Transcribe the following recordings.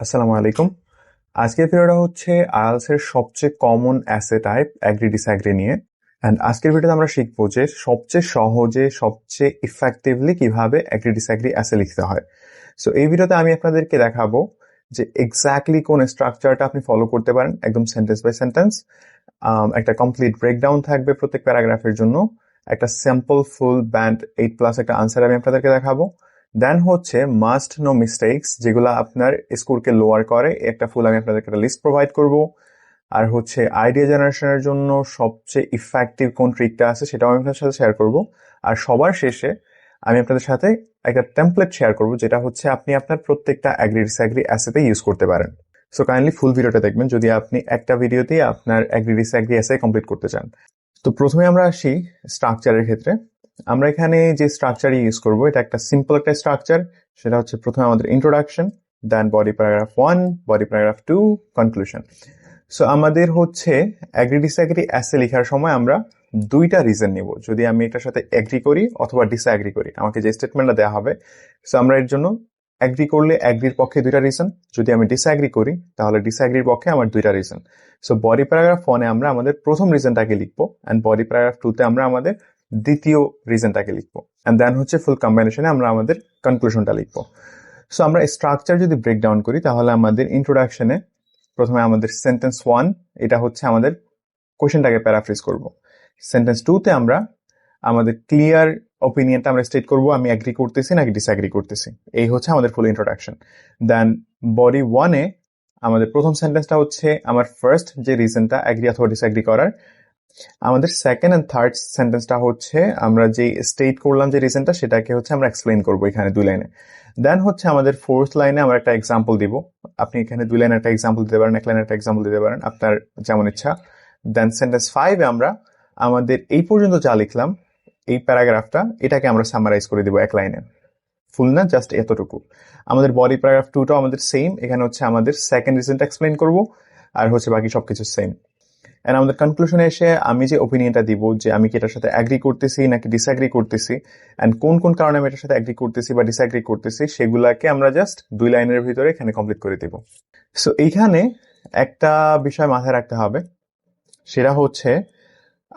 আসসালামু আলাইকুম। আজকের ভিডিওটা হচ্ছে আইএলস এর সবচেয়ে common essay type agree disagree নিয়ে। অ্যান্ড আজকের ভিডিওতে আমরা শিখব যে সবচেয়ে সহজে, সবচেয়ে ইফেক্টিভলি কীভাবে অ্যাগ্রি ডিসঅ্যাগ্রি অ্যাসে লিখতে হয়। সো এই ভিডিওতে আমি আপনাদেরকে দেখাবো যে এক্স্যাক্টলি কোন স্ট্রাকচারটা আপনি ফলো করতে পারেন, একদম সেন্টেন্স বাই সেন্টেন্স একটা কমপ্লিট ব্রেকডাউন থাকবে প্রত্যেক প্যারাগ্রাফের জন্য। একটা sample full band eight plus একটা আনসার আমি আপনাদেরকে দেখাবো। দেন হচ্ছে মাস্ট নো মিস্টেক্স যেগুলো আপনার স্কোরকে লোয়ার করে। একটা ফুল আমি আপনাদেরকে একটা লিস্ট প্রোভাইড করব। আর হচ্ছে আইডিয়া জেনারেশনের জন্য সবচেয়ে ইফেক্টিভ কোন ট্রিকটা আছে সেটাও আমি আপনাদের সাথে শেয়ার করব। আর সবার শেষে আমি আপনাদের সাথে একটা টেমপ্লেট শেয়ার করব, যেটা হচ্ছে আপনি আপনার প্রত্যেকটা অ্যাগ্রি ডিসঅ্যাগ্রি অ্যাসেতে ইউজ করতে পারেন। সো কাইন্ডলি ফুল ভিডিওটা দেখবেন, যদি আপনি একটা ভিডিওতেই আপনার অ্যাগ্রি ডিসঅ্যাগ্রি অ্যাসে কমপ্লিট করতে চান। তো প্রথমে আমরা আসি স্ট্রাকচারের ক্ষেত্রে। আমরা এখানে যে স্ট্রাকচার ইউজ করব, এটা একটা সিম্পল একটা স্ট্রাকচার সেটা হচ্ছে প্রথমে আমাদের introduction then body paragraph one body paragraph two conclusion so আমাদের হচ্ছে অ্যাগ্রি ডিসঅ্যাগ্রি অ্যাসে লেখার সময় আমরা দুইটা রিজন নিব। যদি আমি এটার সাথে অ্যাগ্রি করি অথবা ডিসঅ্যাগ্রি করি, আমাকে যে স্টেটমেন্টটা দেওয়া হবে সো আমরা এর জন্য অ্যাগ্রি করলে অ্যাগ্রির পক্ষে দুইটা রিজন যদি আমি ডিসঅ্যাগ্রি করি, তাহলে ডিসঅ্যাগ্রির পক্ষে আমার দুইটা রিজন সো বডি প্যারাগ্রাফ ওয়ানে আমরা আমাদের প্রথম রিজনটাকে লিখব অ্যান্ড বডি প্যারাগ্রাফ টুতে আমরা আমাদের দ্বিতীয় রিজনটাকে লিখব। অ্যান্ড দেন হচ্ছে ফুল কম্বিনেশনে আমরা আমাদের কনক্লুশনটা লিখব। সো আমরা স্ট্রাকচার যদি ব্রেকডাউন করি, তাহলে আমাদের ইন্ট্রোডাকশনে প্রথমে আমাদের সেন্টেন্স ওয়ান এটা হচ্ছে আমাদের কোয়েশনটাকে প্যারাফ্রিজ করব। সেন্টেন্স টুতে আমরা আমাদের ক্লিয়ার ওপিনিয়নটা আমরা স্টেট করব, আমি অ্যাগ্রি করতেছি নাকি ডিসঅ্যাগ্রি করতেছি। এই হচ্ছে আমাদের ফুল ইন্ট্রোডাকশন দেন বডি ওয়ানে আমাদের প্রথম সেন্টেন্সটা হচ্ছে, আমার ফার্স্ট যে রিজনটা অ্যাগ্রি অথবা ডিসঅ্যাগ্রি করার আমাদের সেকেন্ড অ্যান্ড থার্ড সেন্টেন্সটা হচ্ছে, আমরা যে স্টেট করলাম যে রিজনটা সেটাকে হচ্ছে আমরা এক্সপ্লেন করব এখানে দুই লাইনে দেন হচ্ছে আমাদের ফোর্থ লাইনে আমরা একটা এক্সাম্পল দিব। আপনি এখানে দুই লাইনে একটা এক্সাম্পল দিতে পারেন, এক লাইনে একটা এক্সাম্পল দিতে পারেন, আপনার যেমন ইচ্ছা। দেন সেন্টেন্স ফাইভে আমরা আমাদের এই পর্যন্ত যা লিখলাম, এই প্যারাগ্রাফটা এটাকে আমরা সামারাইজ করে দিব এক লাইনে ফুল না জাস্ট এতটুকু। আমাদের বডি প্যারাগ্রাফ টুটাও আমাদের সেম এখানে হচ্ছে আমাদের সেকেন্ড রিজনটা এক্সপ্লেন করব, আর হচ্ছে বাকি সবকিছু সেম অ্যান্ড আমাদের কনক্লুশনে এসে আমি যে ওপিনিয়নটা দিব, যে আমি কি এটার সাথে অ্যাগ্রি করতেছি নাকি ডিসঅ্যাগ্রি করতেছি অ্যান্ড কোন কোন কারণে আমি এটার সাথে অ্যাগ্রি করতেছি বা ডিসঅ্যাগ্রি করতেছি, সেগুলাকে আমরা জাস্ট দুই লাইনের ভিতরে এখানে কমপ্লিট করে দিব। সো এইখানে একটা বিষয় মাথায় রাখতে হবে, সেটা হচ্ছে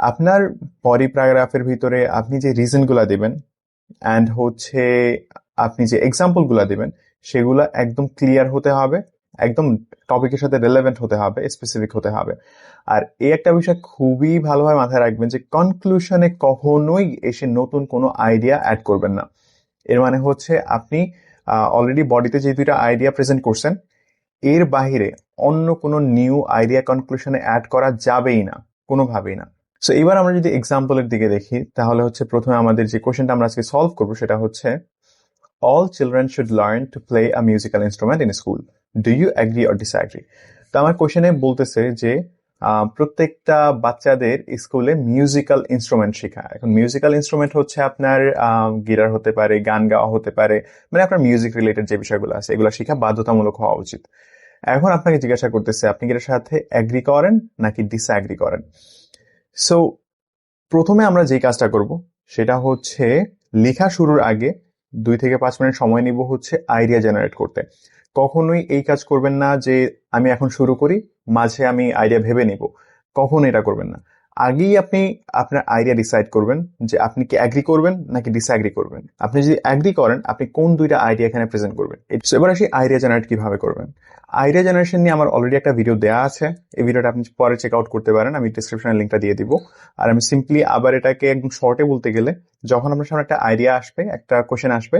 আপনার বডি প্যারাগ্রাফের ভিতরে আপনি যে রিজনগুলো দিবেন অ্যান্ড হচ্ছে আপনি যে এক্সাম্পলগুলা দিবেন, সেগুলা একদম ক্লিয়ার হতে হবে। একদম টপিকের সাথে রেলেভেন্ট হতে হবে স্পেসিফিক হতে হবে। আর এই একটা বিষয় খুবই ভালোভাবে মাথায় রাখবেন যে কনক্লুশনে কখনোই এসে নতুন কোনো আইডিয়া অ্যাড করবেন না। এর মানে হচ্ছে আপনি অলরেডি বডিতে যে দুইটা আইডিয়া প্রেজেন্ট করছেন, এর বাহিরে অন্য কোনো নিউ আইডিয়া কনক্লুশনে অ্যাড করা যাবেই না, কোনোভাবেই না। সো এবার আমরা যদি এক্সাম্পলের দিকে দেখি, তাহলে হচ্ছে প্রথমে আমাদের যে কোশ্চেনটা আমরা আজকে সলভ করব সেটা হচ্ছে all children should learn to play a musical instrument in school do you agree or disagree তো আমার কোশ্চেনে বলতেছে যে প্রত্যেকটা বাচ্চাদের স্কুলে মিউজিক্যাল ইনস্ট্রুমেন্ট শেখা। এখন মিউজিক্যাল ইনস্ট্রুমেন্ট হচ্ছে আপনার গিটার হতে পারে, গান গাওয়া হতে পারে মানে আপনার মিউজিক রিলেটেড যে বিষয়গুলো আছে, এগুলো শেখা বাধ্যতামূলক হওয়া উচিত। এখন আপনাকে জিজ্ঞাসা করতেছে, আপনি কি সাথে অ্যাগ্রি করেন নাকি ডিসঅ্যাগ্রি করেন? সো প্রথমে আমরা যে কাজটা করব, সেটা হচ্ছে লেখা শুরুর আগে দুই থেকে পাঁচ মিনিট সময় নিব হচ্ছে আইডিয়া জেনারেট করতে। কখনোই এই কাজ করবেন না যে আমি এখন শুরু করি, মাঝে আমি আইডিয়া ভেবে নিব। কখনো এটা করবেন না। আগেই আপনি আপনার আইডিয়া ডিসাইড করবেন যে আপনি কি অ্যাগ্রি করবেন নাকি ডিসঅ্যাগ্রি করবেন। আপনি যদি অ্যাগ্রি করেন, আপনি কোন দুইটা আইডিয়া এখানে প্রেজেন্ট করবেন। এবার আসি আইডিয়া জেনারেট কীভাবে করবেন। আইডিয়া জেনারেশন নিয়ে আমার অলরেডি একটা ভিডিও দেওয়া আছে। এই ভিডিওটা আপনি পরে চেক আউট করতে পারেন। আমি ডিসক্রিপশনের লিঙ্কটা দিয়ে দিব। আর আমি সিম্পলি আবার এটাকে একদম শর্টে বলতে গেলে, যখন আপনার সামনে একটা আইডিয়া আসবে, একটা কোশ্চেন আসবে,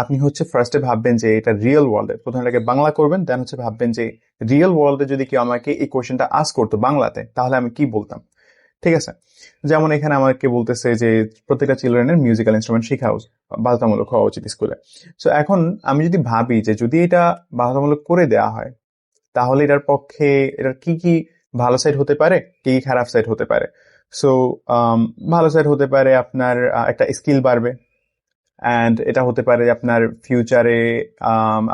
আপনি হচ্ছে ফার্স্টে ভাববেন যে এটা রিয়েল ওয়ার্ল্ডে প্রথমে এটাকে বাংলা করবেন দেন হচ্ছে ভাববেন যে রিয়েল ওয়ার্ল্ডে যদি কেউ আমাকে এই কোশ্চেনটা আস করতো বাংলাতে, তাহলে আমি কি বলতাম? ঠিক আছে? যেমন এখানে আমাকে বলতেছে যে প্রত্যেকটা চিলড্রেনের মিউজিক্যাল ইনস্ট্রুমেন্ট শেখা উচিত, বাধ্যতামূলক হওয়া উচিত স্কুলে সো এখন আমি যদি ভাবি যে যদি এটা বাধ্যতামূলক করে দেওয়া হয়, তাহলে এটার পক্ষে এটার কি কি ভালো সাইড হতে পারে, কি কি খারাপ সাইড হতে পারে? সো ভালো সাইড হতে পারে আপনার একটা স্কিল বাড়বে। অ্যান্ড এটা হতে পারে আপনার ফিউচারে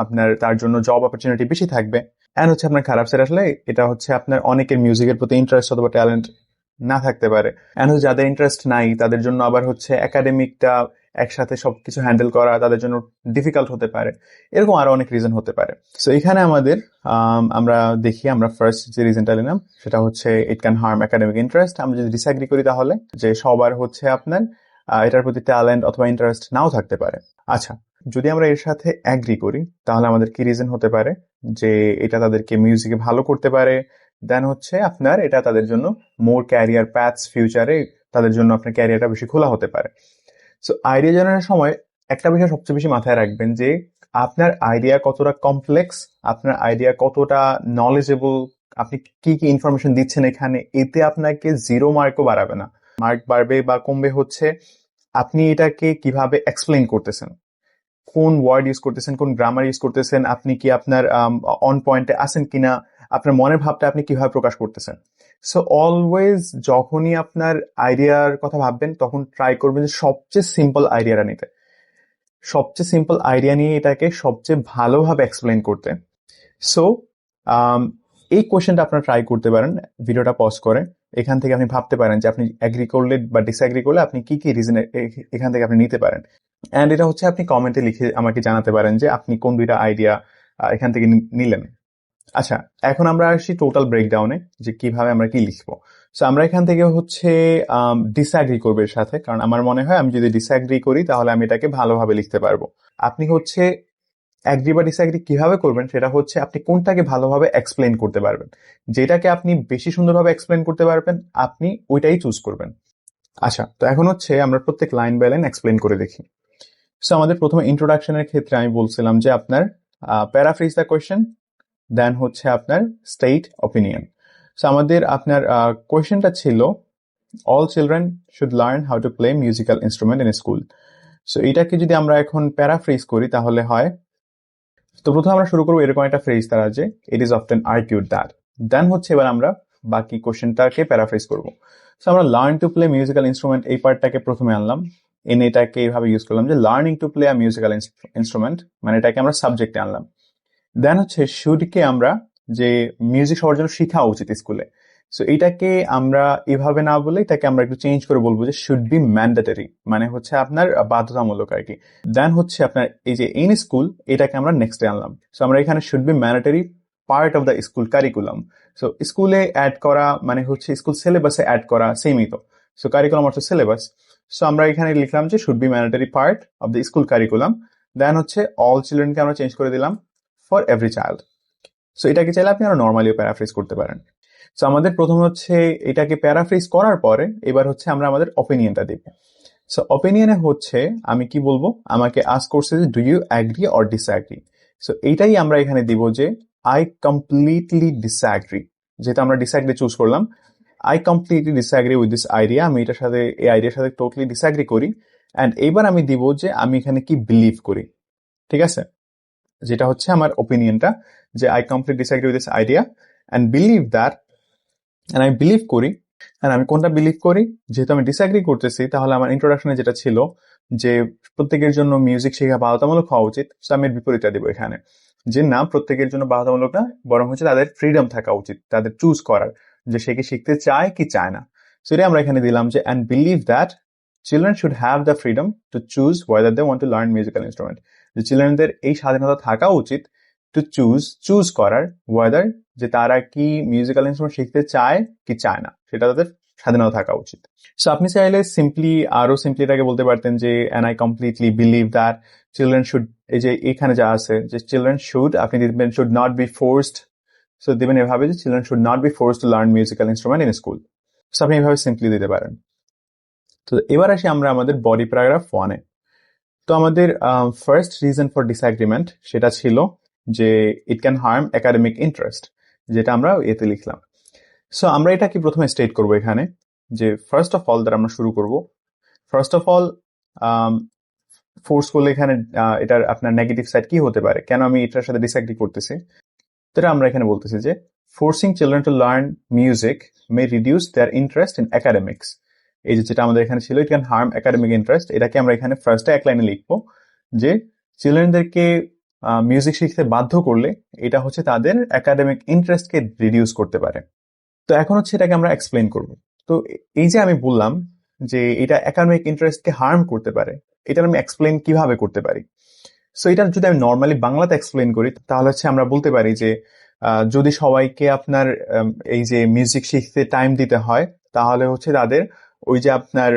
আপনার তার জন্য জব অপরচুনিটি বেশি থাকবে। অ্যান্ড হচ্ছে আপনার খারাপ সাইড আসলে এটা হচ্ছে আপনার অনেকের মিউজিকের প্রতি ইন্টারেস্ট অথবা ট্যালেন্ট না থাকতে পারে। অ্যান্ড যাদের ইন্টারেস্ট নাই, তাদের জন্য আবার হচ্ছে একাডেমিকটা একসাথে সবকিছু হ্যান্ডেল করা তাদের জন্য ডিফিকাল্ট হতে পারে। এরকম আরও অনেক রিজন হতে পারে। সো এখানে আমাদের আমরা দেখি, আমরা ফার্স্ট যে রিজনটা নিলাম, সেটা হচ্ছে it can harm academic interest আমরা যদি ডিসঅ্যাগ্রি করি তাহলে, যে সবার হচ্ছে আপনার এটার প্রতি ট্যালেন্ট অথবা ইন্টারেস্ট নাও থাকতে পারে। আচ্ছা যদি আমরা এর সাথে অ্যাগ্রি করি, তাহলে আমাদের কি রিজন হতে পারে? যে এটা তাদেরকে মিউজিকে ভালো করতে পারে দেন হচ্ছে আপনার এটা তাদের জন্য মোর ক্যারিয়ার প্যাথস ফিউচারে তাদের জন্য আপনার ক্যারিয়ারটা বেশি খোলা হতে পারে। সো আইডিয়া জানানোর সময় একটা বিষয় সবচেয়ে বেশি মাথায় রাখবেন যে আপনার আইডিয়া কতটা কমপ্লেক্স আপনার আইডিয়া কতটা নলেজেবল আপনি কি কি ইনফরমেশন দিচ্ছেন এখানে, এতে আপনাকে জিরো মার্কও বাড়াবে না। মার্ক বাড়বে বা কমবে হচ্ছে আপনি এটাকে কীভাবে এক্সপ্লেন করতেছেন? কোন ওয়ার্ড ইউজ করতেছেন, কোন গ্রামার ইউজ করতেছেন, আপনি কি আপনার অন পয়েন্টে আছেন কিনা? আপনার মনের ভাবটা আপনি কীভাবে প্রকাশ করতেছেন? সো অলওয়েজ যখনই আপনার আইডিয়ার কথা ভাববেন, তখন ট্রাই করবেন যে সবচেয়ে সিম্পল আইডিয়াটা নিতে। সবচেয়ে সিম্পল আইডিয়া নিয়ে এটাকে সবচেয়ে ভালোভাবে এক্সপ্লেন করতে। সো এই কোয়েশ্চেনটা আপনারা ট্রাই করতে পারেন, ভিডিওটা পজ করে। এখান থেকে আপনি ভাবতে পারেন যে আপনি অ্যাগ্রি করলে বা ডিসঅ্যাগ্রি করলে আপনি কি কি রিজন এখান থেকে আপনি নিতে পারেন। অ্যান্ড এটা হচ্ছে আপনি কমেন্টে লিখে আমাকে জানাতে পারেন যে আপনি কোন দুইটা আইডিয়া এখান থেকে নিলেন। আচ্ছা এখন আমরা আসি টোটাল ব্রেকডাউনে যে কীভাবে আমরা কি লিখব। সো আমরা এখান থেকে হচ্ছে ডিসঅ্যাগ্রি করব এর সাথে। কারণ আমার মনে হয় আমি যদি ডিসঅ্যাগ্রি করি, তাহলে আমি এটাকে ভালোভাবে লিখতে পারব। আপনি হচ্ছে অ্যাগ্রি বা ডিসঅ্যাগ্রি কীভাবে করবেন, সেটা হচ্ছে আপনি কোনটাকে ভালোভাবে এক্সপ্লেন করতে পারবেন। যেটাকে আপনি বেশি সুন্দরভাবে এক্সপ্লেন করতে পারবেন, আপনি ওইটাই চুজ করবেন। আচ্ছা তো এখন হচ্ছে আমরা প্রত্যেক লাইন বাই লাইন এক্সপ্লেন করে দেখি। সো আমাদের প্রথমে ইন্ট্রোডাকশনের ক্ষেত্রে আমি বলছিলাম যে আপনার প্যারাফ্রিজ দ্য কোয়েশ্চেন দেন হচ্ছে আপনার স্টেট অপিনিয়ন সো আমাদের আপনার কোয়েশ্চেনটা ছিল all children should learn how to play musical instrument in school so এটাকে যদি আমরা এখন প্যারাফ্রেজ করি, তাহলে হয়, তো প্রথমে আমরা শুরু করব এরকম একটা ফ্রেজ তারা যে it is often argued that then হচ্ছে এবার আমরা বাকি কোশ্চেনটাকে প্যারাফ্রেজ করব। সো আমরা learn to play musical instrument এই পার্টটাকে প্রথমে আনলাম। এনে এটাকে এইভাবে ইউজ করলাম যে learning to play a musical instrument মানে এটাকে আমরা সাবজেক্টে আনলাম। দেন হচ্ছে শুডকে আমরা যে মিউজিক সবার জন্য শেখা উচিত স্কুলে সো এটাকে আমরা এভাবে না বলে এটাকে আমরা একটু চেঞ্জ করে বলব যে শুড বি ম্যান্ডেটরি মানে হচ্ছে আপনার বাধ্যতামূলক আর কি। দেন হচ্ছে আপনার এই যে ইন স্কুল এটাকে আমরা নেক্সটে আনলাম। সো আমরা এখানে should be mandatory part of the school curriculum so স্কুলে অ্যাড করা মানে হচ্ছে স্কুল সিলেবাসে অ্যাড করা সেমই তো। সো কারিকুলাম অর্থ সিলেবাস সো আমরা এখানে লিখলাম যে should be mandatory part of the school curriculum then হচ্ছে অল চিলড্রেনকে আমরা চেঞ্জ করে দিলাম। ফর এভরি চাইল্ড সো এটাকে চাইলে আপনি আরও নর্মালিও প্যারাফ্রেজ করতে পারেন। সো আমাদের প্রথম হচ্ছে এটাকে প্যারাফ্রেজ করার পরে এবার হচ্ছে আমরা আমাদের অপিনিয়নটা দিব সো অপিনিয়নে হচ্ছে আমি কি বলব? আমাকে আস করছে যে do you agree or disagree so এইটাই আমরা এখানে দিব যে আই কমপ্লিটলি ডিসঅ্যাগ্রি যেহেতু আমরা ডিসঅ্যাগ্রি চুজ করলাম। I completely disagree with this idea আমি এটার সাথে, এই আইডিয়ার সাথে টোটালি ডিসঅ্যাগ্রি করি। অ্যান্ড এইবার আমি দিব যে, আমি এখানে কি বিলিভ করি? ঠিক আছে? যেটা হচ্ছে আমার ওপিনিয়নটা যে I complete disagree with this idea and believe that and আমি বিলিভ করি অ্যান্ড আমি কোনটা বিলিভ করি? যেহেতু আমি ডিসঅ্যাগ্রি করতেছি, তাহলে আমার ইন্ট্রোডাকশনে যেটা ছিল, যে প্রত্যেকের জন্য মিউজিক শেখা বাধ্যতামূলক হওয়া উচিত, so আমি বিপরীতটা দিব এখানে। যে না, প্রত্যেকের জন্য বাধ্যতামূলক না, বরং হচ্ছে তাদের ফ্রিডম থাকা উচিত, তাদের চুজ করার, যে সে কি শিখতে চায় কি চায় না। সেটাই আমরা এখানে দিলাম, যে and believe that children should have the freedom to choose whether they want to learn musical instrument যে চিলড্রেনদের এই স্বাধীনতা থাকা উচিত টু চুজ চুজ করার ওয়েদার যে তারা কি মিউজিক্যাল ইনস্ট্রুমেন্ট শিখতে চায়, কি চায় না, সেটা তাদের স্বাধীনতা থাকা উচিত। সো আপনি চাইলে সিম্পলি আরও সিম্পলি এটাকে বলতে পারতেন যে and I completely believe that children should এই যে এখানে যা আছে, যে চিলড্রেন শুড আপনি দিবেন should not be forced so দিবেন এভাবে যে children should not be force to learn musical instrument in school so আপনি এভাবে সিম্পলি দিতে পারেন। তো এবার আসি আমরা আমাদের বডি প্যারাগ্রাফ ওয়ানে তো আমাদের ফার্স্ট রিজন ফর ডিসঅ্যাগ্রিমেন্ট সেটা ছিল যে it can harm academic interest যেটা আমরা এতে লিখলাম। সো আমরা এটা কি প্রথমে স্টেট করব এখানে যে ফার্স্ট অফ অল দ্বারা আমরা শুরু করব। ফার্স্ট অফ অল ফোর্স করলে এখানে এটার আপনার নেগেটিভ সাইড কি হতে পারে? কেন আমি এটার সাথে ডিসঅ্যাগ্রি করতেছি? তো আমরা এখানে বলতেছি যে forcing children to learn music may reduce their interest in academics এই যে যেটা আমাদের এখানে ছিল it can harm academic interest এটাকে আমরা এখানে ফার্স্টে এক লাইনে লিখব যে চিলড্রেনদেরকে মিউজিক শিখতে বাধ্য করলে এটা হচ্ছে তাদের একাডেমিক ইন্টারেস্টকে রিডিউস করতে পারে। তো এখন হচ্ছে এটাকে আমরা এক্সপ্লেন করব। তো এই যে আমি বললাম যে, এটা একাডেমিক ইন্টারেস্টকে হার্ম করতে পারে এটা আমি এক্সপ্লেন কীভাবে করতে পারি? সো এটা যদি আমি নর্মালি বাংলাতে এক্সপ্লেন করি, তাহলে হচ্ছে আমরা বলতে পারি যে যদি সবাইকে আপনার এই যে মিউজিক শিখতে টাইম দিতে হয়, তাহলে হচ্ছে তাদের ওই যে আপনার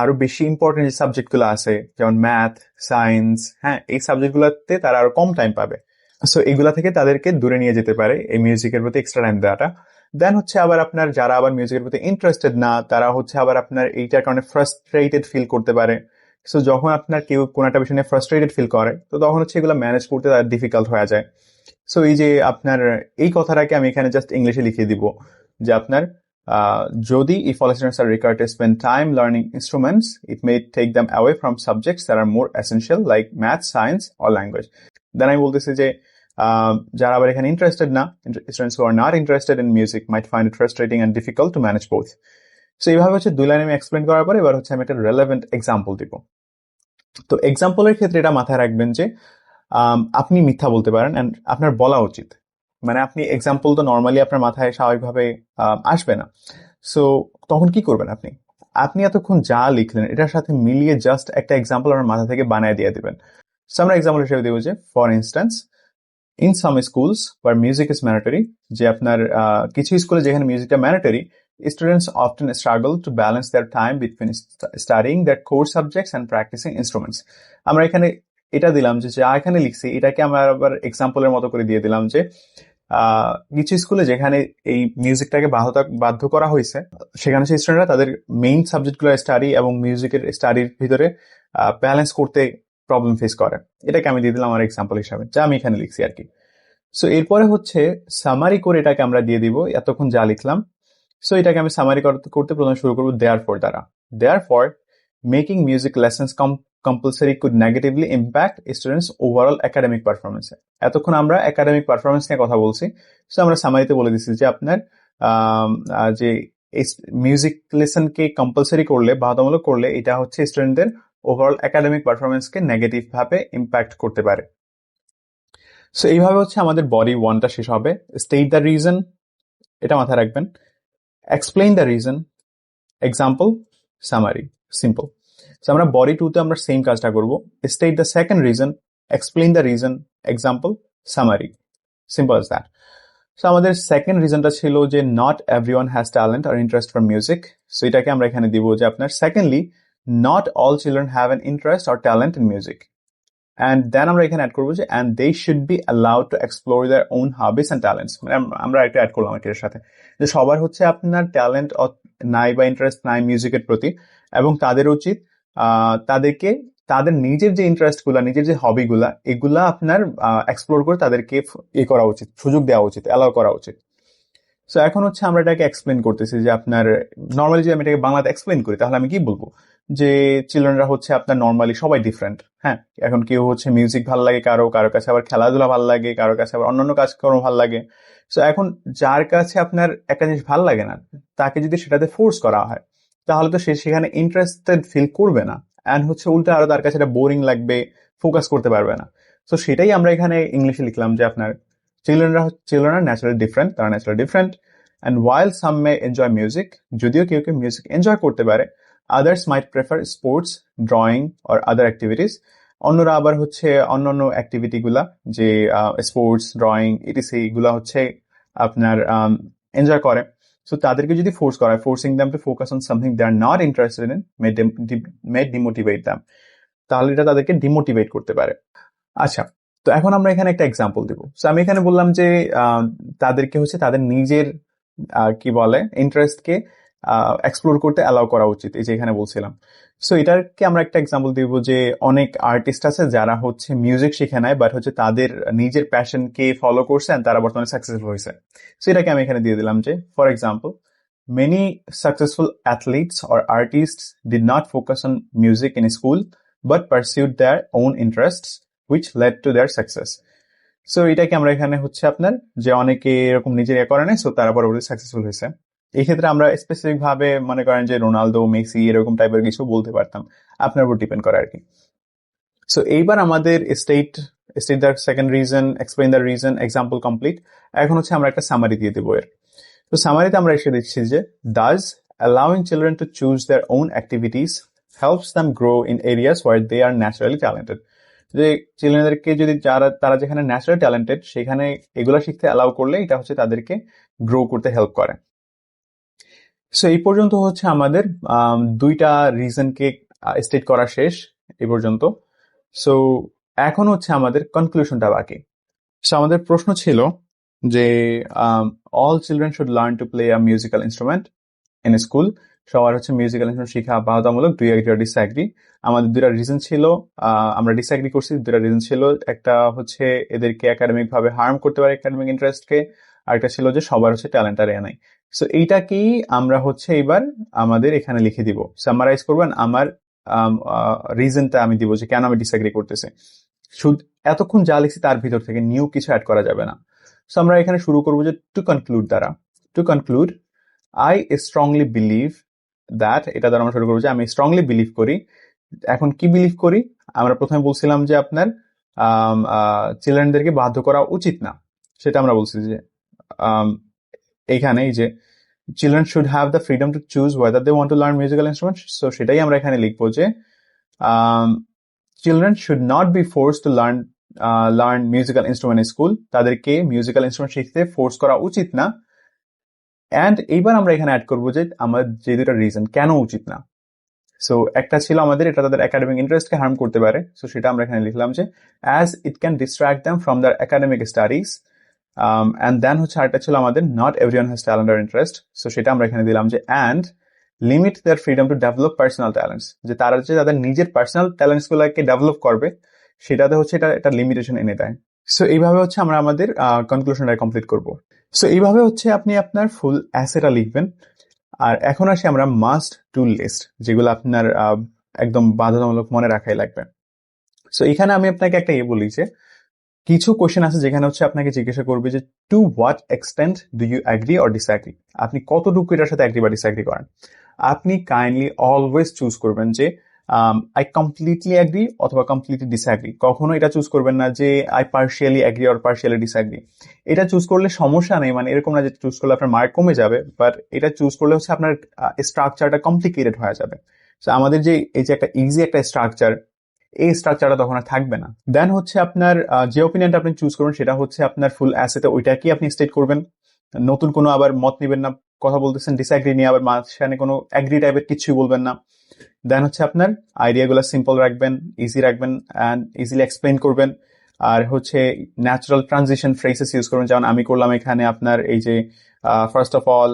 আরও বেশি ইম্পর্টেন্ট যে সাবজেক্টগুলো আছে, যেমন ম্যাথ সায়েন্স হ্যাঁ এই সাবজেক্টগুলোতে তারা আরও কম টাইম পাবে। সো এগুলা থেকে তাদেরকে দূরে নিয়ে যেতে পারে এই মিউজিকের প্রতি এক্সট্রা টাইম দেওয়াটা। দেন হচ্ছে আবার আপনার যারা আবার মিউজিকের প্রতি ইন্টারেস্টেড না, তারা হচ্ছে আবার আপনার এইটার কারণে ফ্রাস্ট্রেটেড ফিল করতে পারে। সো যখন আপনার কেউ কোনো একটা বিষয় নিয়ে ফ্রাস্ট্রেটেড ফিল করে, তো তখন হচ্ছে এগুলো ম্যানেজ করতে তার ডিফিকাল্ট হয়ে যায়। সো এই যে আপনার, এই কথাটাকে আমি এখানে জাস্ট ইংলিশে লিখিয়ে দিব যে আপনার যদি if all students are require to spend time learning instruments it may take them away from subjects there are more essential like math science or language then আমি বলতেছি যে যারা আবার এখানে ইন্টারেস্টেড না students are not interested in music might find frustrating and difficult to manage both so এইভাবে হচ্ছে দুই লাইন আমি এক্সপ্লেন করার পরে এবার হচ্ছে আমি একটা রেলেভেন্ট এক্সাম্পল দিব। তো এক্সাম্পলের ক্ষেত্রে এটা মাথায় রাখবেন যে আপনি মিথ্যা বলতে পারেন অ্যান্ড আপনার বলা উচিত। মানে আপনি এক্সাম্পল তো নর্মালি আপনার মাথায় স্বাভাবিকভাবে আসবে না। সো তখন কি করবেন আপনি? আপনি এতক্ষণ যা লিখলেন, এটার সাথে মিলিয়ে জাস্ট একটা এক্সাম্পল আপনার মাথা থেকে বানিয়ে দিয়ে দেবেন। সো আমরা এক্সাম্পল হিসেবে দেবো যে for instance in some schools where music is mandatory যে আপনার কিছু স্কুলে যেখানে মিউজিকটা mandatory students often struggle to balance their time between studying that course subjects and practicing instruments আমরা এখানে এটা দিলাম যে, যা এখানে লিখছি, এটাকে আমরা আবার এক্সাম্পলের মতো করে দিয়ে দিলাম যে কিছু স্কুলে যেখানে এই মিউজিকটাকে বাধ্য করা হয়েছে, সেখানে সেই স্টুডেন্টরা তাদের মেইন সাবজেক্টগুলো স্টাডি এবং মিউজিকের স্টাডির ভিতরে ব্যালেন্স করতে প্রবলেম ফেস করে। এটাকে আমি দিয়ে দিলাম আমার এক্সাম্পল হিসাবে, যা আমি এখানে লিখছি আর কি। সো এরপরে হচ্ছে সামারি করে এটাকে আমরা দিয়ে দিব, এতক্ষণ যা লিখলাম। সো এটাকে আমি সামারি করতে প্রথমে শুরু করব দেয়ার ফর দ্বারা। Therefore making music lessons compulsory could negatively impact students overall academic performance এতক্ষণ আমরা একাডেমিক পারফরমেন্স নিয়ে কথা বলছি সো আমরা সামারিতে বলে দিচ্ছি যে আপনার যে মিউজিক লেসনকে কম্পালসারি করলে, বাধ্যতামূলক করলে, এটা হচ্ছে স্টুডেন্টদের ওভারঅল একাডেমিক পারফরমেন্সকে নেগেটিভ ভাবে ইম্প্যাক্ট করতে পারে। সো এইভাবে হচ্ছে আমাদের বডি ওয়ানটা শেষ হবে। স্টেট দ্য রিজন এটা মাথায় রাখবেন। Explain the reason example summary simple so আমরা বডি টুতে আমরা সেম কাজটা করব। State the second reason explain the reason example summary simple as that so আমাদের সেকেন্ড রিজনটা ছিল যে not every one has talent or interest for music so এটাকে আমরা এখানে দিব যে আপনার secondly not all children have an interest or talent in music and then আমরা এখানে অ্যাড করব যে and they should be allowed to explore their own hobbies and talents মানে আম- আমরা একটা অ্যাড করলাম এটার সাথে। যে সবার হচ্ছে আপনার ট্যালেন্ট নাই বা ইন্টারেস্ট নাই মিউজিকের প্রতি, এবং তাদের উচিত তাদেরকে, তাদের নিজের যে ইন্টারেস্টগুলা, নিজের যে হবি গুলা, এগুলা আপনার এক্সপ্লোর করে তাদেরকে এ করা উচিত, সুযোগ দেওয়া উচিত অ্যালাউ করা উচিত। সো এখন হচ্ছে আমরা এটাকে এক্সপ্লেন করতেছি যে আপনার নর্মালি যদি আমি এটাকে বাংলাতে এক্সপ্লেন করি, তাহলে আমি কি বলব? যে চিলড্রেনরা হচ্ছে আপনার নর্মালি সবাই ডিফারেন্ট হ্যাঁ? এখন কেউ হচ্ছে মিউজিক ভালো লাগে কারও কারও কাছে আবার খেলাধুলা ভালো লাগে, কারও কাছে আবার অন্যান্য কাজকর্ম ভালো লাগে। সো এখন যার কাছে আপনার একটা জিনিস ভালো লাগে না, তাকে যদি সেটাতে ফোর্স করা হয় তাহলে তো সে সেখানে ইন্টারেস্টেড ফিল করবে না। অ্যান্ড হচ্ছে উল্টে আরও তার কাছে বোরিং লাগবে ফোকাস করতে পারবে না। তো সেটাই আমরা এখানে ইংলিশে লিখলাম যে আপনার চিলড্রেনরা চিলড্রেন ন্যাচারালি ডিফারেন্ট তারা naturally different and while some may enjoy music যদিও কেউ কেউ মিউজিক এনজয় করতে পারে others might prefer sports drawing or other activities অন্যরা আবার হচ্ছে অন্য অন্য অ্যাক্টিভিটিগুলা যে স্পোর্টস ড্রয়িং ইটিসি গুলা হচ্ছে আপনার এনজয় করে। সো তাদেরকে যদি ফোর্স করা হয় forcing them to focus on something they are not interested in may demotivate them তাহলে এটা তাদেরকে ডিমোটিভেট করতে পারে। আচ্ছা তো এখন আমরা এখানে একটা এক্সাম্পল দিব। সো আমি এখানে বললাম যে তাদেরকে হচ্ছে তাদের নিজের কি বলে ইন্টারেস্টকে এক্সপ্লোর করতে অ্যালাউ করা উচিত, এই যে এখানে বলছিলাম। সো এটাকে আমরা একটা এক্সাম্পল দিব যে অনেক আর্টিস্ট আছে যারা হচ্ছে মিউজিক শিখে নেয় বাট হচ্ছে তাদের নিজের প্যাশনকে ফলো করছে তারা বর্তমানে সাকসেসফুল হয়েছে। সো এটাকে আমি এখানে দিয়ে দিলাম যে for example Many successful athletes or artists did not focus on music in school but pursued their own interests, which led to their success so এটাকে আমরা এখানে হচ্ছে আপনার, যে অনেকে এরকম নিজের ইয়ে করে নেয় সো তারা পরবর্তী সাকসেসফুল হয়েছে। এই ক্ষেত্রে আমরা স্পেসিফিক ভাবে মনে করেন যে রোনালদো, মেসি এরকম টাইপের কিছু বলতে পারতাম। আপনার উপর ডিপেন্ড করে আর কি। সো এইবার আমাদের state state the second reason explain the reason example complete এখন হচ্ছে আমরা একটা সামারি দিয়ে দেবো এর। তো সামারিতে আমরা এসে দিচ্ছি যে does allowing children to choose their own activities helps them grow in areas where they are naturally talented যে চিলড্রেনদেরকে যদি যারা, তারা যেখানে ন্যাচারাল ট্যালেন্টেড সেখানে এগুলো শিখতে অ্যালাউ করলে এটা হচ্ছে তাদেরকে গ্রো করতে হেল্প করে। সো এই পর্যন্ত হচ্ছে আমাদের দুইটা রিজনকে স্টেট করা শেষ, এই পর্যন্ত। সো এখন হচ্ছে আমাদের কনক্লুশনটা বাকি। সো আমাদের প্রশ্ন ছিল যে all children should learn to play a musical instrument in school সবার হচ্ছে মিউজিক্যাল ইনস্ট্রুমেন্ট শিখা বাধ্যতামূলক, দুই একটা ডিসঅ্যাগ্রি আমাদের দুইটা রিজন ছিল আমরা ডিসঅ্যাগ্রি করছি, দুইটা রিজন ছিল। একটা হচ্ছে এদেরকে একাডেমিক ভাবে হার্ম করতে পারে একাডেমিক ইন্টারেস্টকে আরেকটা ছিল যে সবার হচ্ছে ট্যালেন্ট আর এ নাই। সো এইটাকেই আমরা হচ্ছে এবার আমাদের এখানে লিখে দিব। সামারাইজ করবেন আমার রিজনটা আমি দিব যে কেন আমি ডিসঅ্যাগ্রি করতেছি। শুধু, এতক্ষণ যা লিখছি তার ভিতর থেকে নিউ কিছু অ্যাড করা যাবে না। সো আমরা এখানে শুরু করব যে টু কনক্লুড দ্বারা। To conclude I strongly believe that এটা দ্বারা আমরা শুরু করব যে আমি স্ট্রংলি বিলিভ করি। এখন কি বিলিভ করি? আমরা প্রথমে বলছিলাম যে আপনার চিলড্রেনদেরকে বাধ্য করা উচিত না। সেটা আমরা বলছি যে আম, এইখানে এই যে children should have the freedom to choose whether they want to learn musical instrument so সেটাই আমরা এখানে লিখব যে children should not be force to learn learn musical instrument school তাদেরকে মিউজিক্যাল ইনস্ট্রুমেন্ট শিখতে ফোর্স করা উচিত না। অ্যান্ড এইবার আমরা এখানে অ্যাড করব যে আমাদের যে দুটা রিজন কেন উচিত না? সো একটা ছিল আমাদের এটা তাদের একাডেমিক ইন্টারেস্টকে হার্ম করতে পারে। সো সেটা আমরা এখানে লিখলাম যে as it can distract them from their academic studies and then হচ্ছে আরেকটা ছিল আমাদের not everyone has talent or interest so সেটা আমরা এখানে দিলাম যে and limit their freedom to develop personal talents যে তারা যে তাদের নিজের পার্সোনাল ট্যালেন্টসগুলোকে ডেভেলপ করবে, সেটাতে হচ্ছে এটা একটা লিমিটেশন এনে দেয়। সো এইভাবে হচ্ছে আমরা আমাদের কনক্লুশনটা কমপ্লিট করব। সো এইভাবে হচ্ছে আপনি আপনার ফুল অ্যাসেটা লিখবেন। আর এখন আসি আমরা মাস্ট টু লিস্ট যেগুলো আপনার একদম বাধ্যতামূলক মনে রাখাই লাগবে। সো এখানে আমি আপনাকে একটা ইয়ে বলি যে কিছু কোশ্চেন আছে যেখানে হচ্ছে আপনাকে জিজ্ঞাসা করবে যে to what extent do you agree or disagree আপনি কতটুকু এটার সাথে অ্যাগ্রি বা ডিসঅ্যাগ্রি করেন? আপনি কাইন্ডলি অলওয়েজ চুজ করবেন যে আই কমপ্লিটলি অ্যাগ্রি অথবা কমপ্লিটলি ডিসঅ্যাগ্রি কখনো এটা চুজ করবেন না যে I partially agree or partially disagree এটা চুজ করলে সমস্যা নেই মানে এরকম না যে চুজ করলে আপনার মার্ক কমে যাবে বাট এটা চুজ করলে হচ্ছে আপনার স্ট্রাকচারটা কমপ্লিকেটেড হয়ে যাবে। আমাদের যে, এই যে একটা ইজি একটা স্ট্রাকচার এই স্ট্রাকচারটা তখন আর থাকবে না। দেন হচ্ছে আপনার যে ওপিনিয়নটা আপনি চুজ করবেন, সেটা হচ্ছে আপনার ফুল অ্যাসেতে ওইটাকেই আপনি স্টেট করবেন। নতুন কোনো আবার মত নেবেন না, কথা বলতেছেন ডিসঅ্যাগ্রি নিয়ে আবার মাঝখানে কোনো অ্যাগ্রি টাইপের কিছুই বলবেন না। দেন হচ্ছে আপনার আইডিয়াগুলো সিম্পল রাখবেন ইজি রাখবেন অ্যান্ড ইজিলি এক্সপ্লেন করবেন। আর হচ্ছে ন্যাচারাল ট্রানজিশন ফ্রেসেস ইউজ করবেন, যেমন আমি করলাম এখানে আপনার এই যে first of all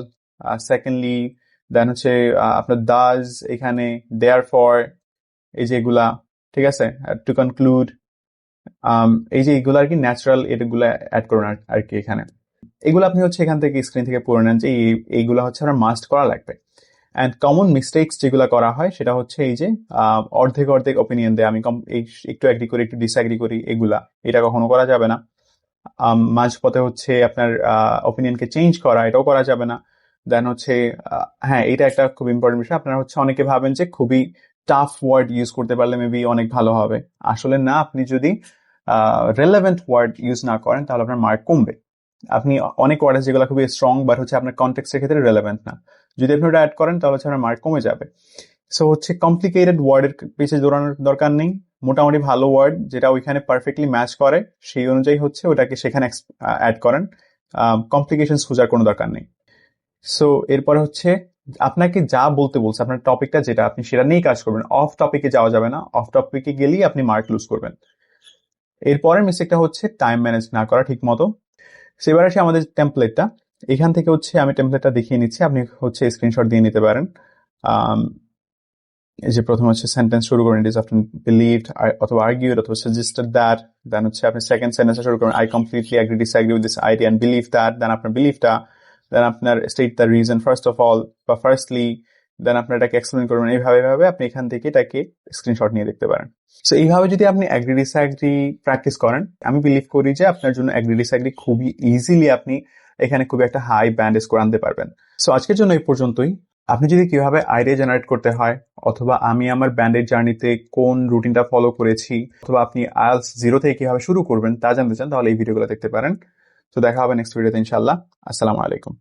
secondly then হচ্ছে আপনার দাজ এখানে দেয়ার ফর এই যে এগুলা। ঠিক আছে? টু কনক্লুড এই যে এগুলো আর কি ন্যাচারাল এগুলো অ্যাড করুন আর- কি এখানে। এগুলো আপনি হচ্ছে এখান থেকে স্ক্রিন থেকে পড়ে নেন যে এই- এইগুলো হচ্ছে আপনার মাস্ট করা লাগবে। অ্যান্ড কমন মিস্টেক্স যেগুলো করা হয় সেটা হচ্ছে এই যে অর্ধেক অর্ধেক ওপিনিয়ন দেয়। আমি একটু অ্যাগ্রি করি, একটু ডিসঅ্যাগ্রি করি, এগুলা। এটা কখনো করা যাবে না। মাঝপথে হচ্ছে আপনার ওপিনিয়নকে চেঞ্জ করা, এটাও করা যাবে না। দেন হচ্ছে হ্যাঁ এটা একটা খুব ইম্পর্টেন্ট বিষয়। আপনারা হচ্ছে অনেকে ভাবেন যে খুবই টাফ ওয়ার্ড ইউজ করতে পারলে মেবি অনেক ভালো হবে। আসলে না, আপনি যদি রেলেভেন্ট ওয়ার্ড ইউজ না করেন, তাহলে আপনার মার্ক কমবে। আপনি অনেক ওয়ার্ড আছে যেগুলো খুবই স্ট্রং বাট হচ্ছে আপনার কন্টেক্সের ক্ষেত্রে রেলেভেন্ট না। যদি আপনি ওটা অ্যাড করেন, তাহলে হচ্ছে আপনার মার্ক কমে যাবে। সো হচ্ছে কমপ্লিকেটেড ওয়ার্ডের পিছিয়ে দৌড়ানোর দরকার নেই। মোটামুটি ভালো ওয়ার্ড যেটা ওইখানে পারফেক্টলি ম্যাচ করে, সেই অনুযায়ী হচ্ছে ওটাকে সেখানে অ্যাড করেন। কমপ্লিকেশন খোঁজার কোনো দরকার নেই। সো এরপরে হচ্ছে আপনাকে যা বলতে বলছে, আপনার টপিকটা যেটা, আপনি সেটা নিয়েই কাজ করবেন। অফ টপিকে যাওয়া যাবে না। অফ টপিকে গেলেই আপনি মার্ক লুজ করবেন। এরপরের মিস্টেকটা হচ্ছে টাইম ম্যানেজ না করা ঠিক মতো। সেবার আসে আমাদের টেমপ্লেটটা এখান থেকে হচ্ছে আমি টেমপ্লেটটা দেখিয়ে নিচ্ছি। আপনি হচ্ছে স্ক্রিনশট দিয়ে নিতে পারেন। যে প্রথম হচ্ছে সেন্টেন্স শুরু করেন ইট ইজ অফটেন বিলিভড অথবা আর্গিউড অথবা সাজেস্টেড দ্যাট দেন হচ্ছে আপনি সেকেন্ড সেন্টেন্সটা শুরু করেন I completely agree disagree with this idea believe that then আপনার বিলিভটা দেন আপনার state the reason first of all বা ফার্স্টলি দেন আপনার এটাকে এক্সপ্লেন করবেন এইভাবে এইভাবে আপনি এখান থেকে এটাকে স্ক্রিনশট নিয়ে দেখতে পারেন। সো এইভাবে যদি আপনি অ্যাগ্রি ডিসঅ্যাগ্রি প্র্যাকটিস করেন, আমি বিলিভ করি যে আপনার জন্য অ্যাগ্রি ডিসঅ্যাগ্রি খুবই ইজিলি আপনি এখানে খুবই একটা হাই ব্যান্ড স্কোর আনতে পারবেন। সো আজকের জন্য এই পর্যন্তই। আপনি যদি কীভাবে আইডিয়া জেনারেট করতে হয়, অথবা আমি আমার ব্যান্ডের জার্নিতে কোন রুটিনটা ফলো করেছি, অথবা আপনি আইএলস জিরো থেকে কীভাবে শুরু করবেন তা জানতে চান, তাহলে এই ভিডিওগুলো দেখতে পারেন। তো দেখা হবে নেক্সট ভিডিওতে ইনশাল্লাহ আসসালামু আলাইকুম